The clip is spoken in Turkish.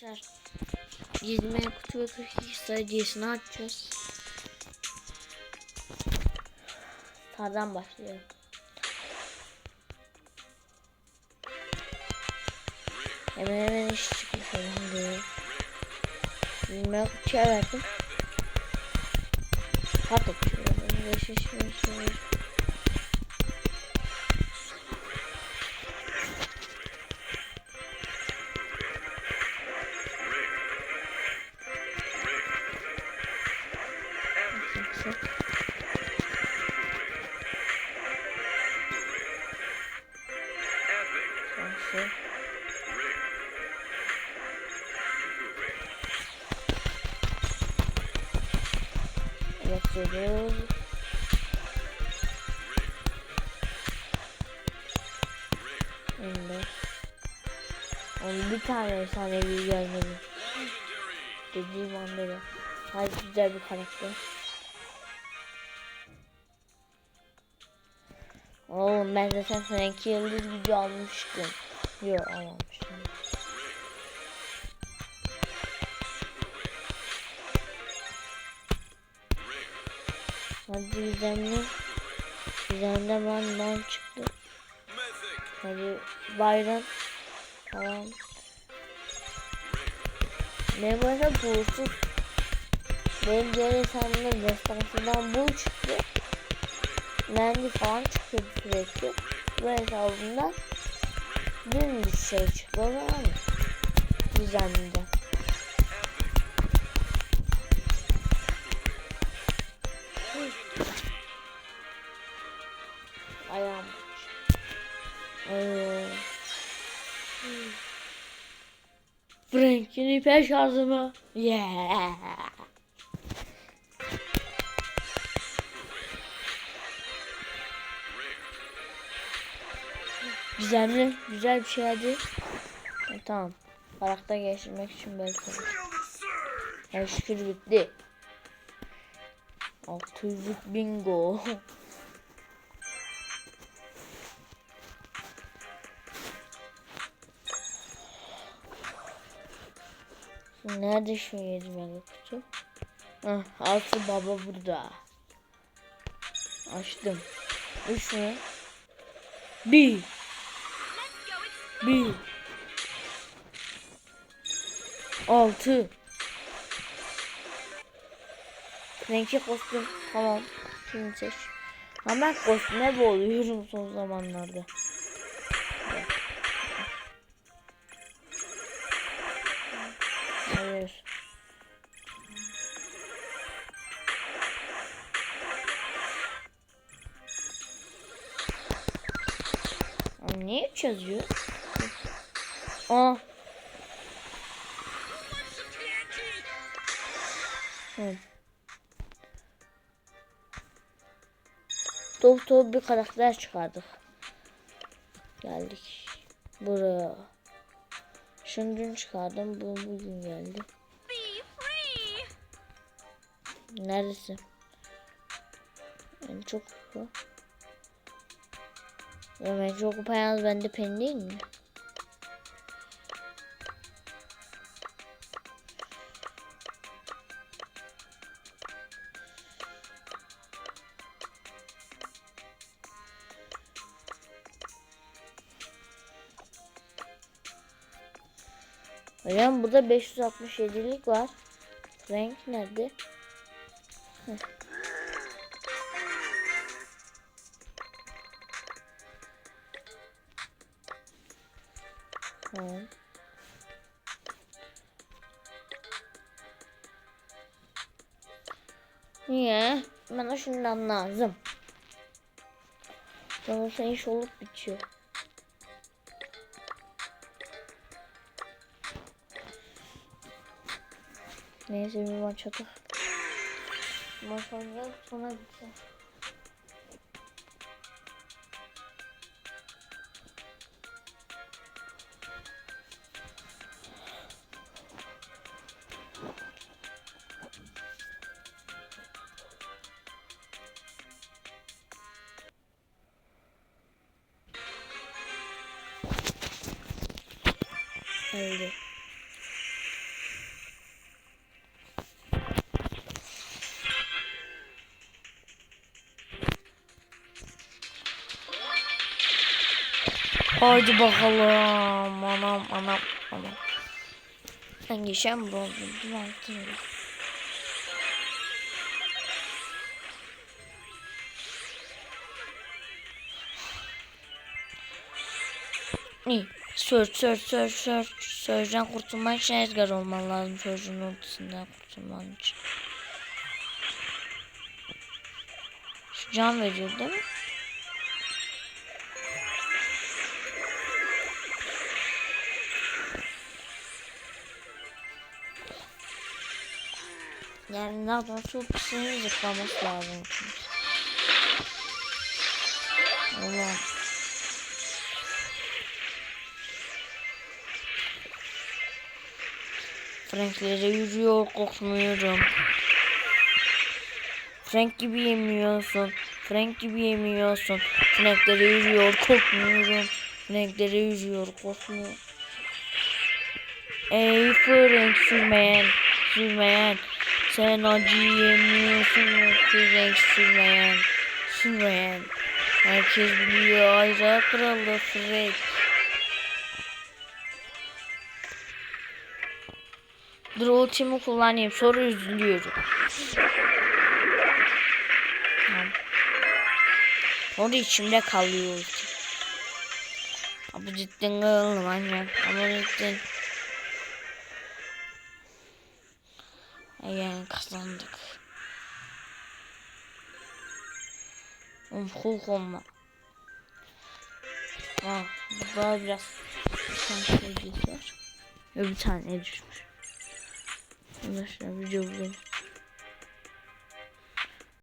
Arkadaşlar 20 kutu ve 42 sayıcısını açacağız. Sağdan başlayalım. Hemen hemen iş çıkmış şimdi. 20 kutuya verdim. Kart açıyorum. 5 5 5 5 Şansı. Bakıyoruz. Şimdi. Onun bir tane efsanevi gelmedi. Dediğim anda da. Hayır güzel bir karakter. Oğlum ben zaten Frank Yıldız gücü almıştım. Yok almamıştım. Hadi gizemli. Gizemde ben ben çıktı. Hadi bayram. Tamam. Ne böyle buğsuz. Benim diğer hesabımda destansından bu çıktı. Mendi falan çıkıyor sürekli. Bu hesabımda dün bir şey çıktı. O zaman düzenliydi. Ayağım. Ee, Frank'in hiper şarjı mı? Yeah. Güzel Güzel bir şey hadi. E, tamam. Karakter geliştirmek için belki. Her şükür bitti. 600 bingo. Nerede şu yedimeli kutu? Hah, altı baba burada. Açtım. Üç mü? Bir. Bir. Altı. Renkli kostüm. Tamam. Şimdi seç. Ama ben kostüme boğuluyorum son zamanlarda. Hayır. Niye yazıyor? Aa. Top top bir karakter çıkardık. Geldik. Buraya. Şunu dün çıkardım. Bu bugün geldi. Neredesin? En çok kupa. Ya en çok kupa yalnız bende pen değil mi? Hocam burada 567'lik var. Renk nerede? Heh. Tamam. Niye? Bana şundan lazım. Sonra senin iş olup bitiyor. Neyse bir maç atıp. Maç oynayalım sonra bitsin. Öldü. Haydi bakalım. Anam anam anam. Ben geçen bronzum. Dur altın. İyi. Surge, surge, surge, surge. Surge'den kurtulman için Edgar olman lazım. Surge'un ultisinden kurtulman için. Şu can veriyor değil mi? Yani ne yapalım çok kişinin zıplaması lazım. Allah. Franklere yürüyor korkmuyorum. Frank gibi yemiyorsun. Frank gibi yemiyorsun. Franklere yürüyor korkmuyorum. Franklere yürüyor korkmuyor. Ey Frank sürmeyen, sürmeyen. Sen acı yemiyorsun. Frank sürmeyen, sürmeyen. Herkes biliyor Ayza kralı Frank. Dur ultimi kullanayım sonra üzülüyorum. Tamam. Sonra içimde kalıyor ulti. Ama cidden annem. Ama cidden. Yani kazandık. Um, Hulk olma. Aa, burada biraz sanki var. Ve bir tane düşmüş. Arkadaşlar video bulayım.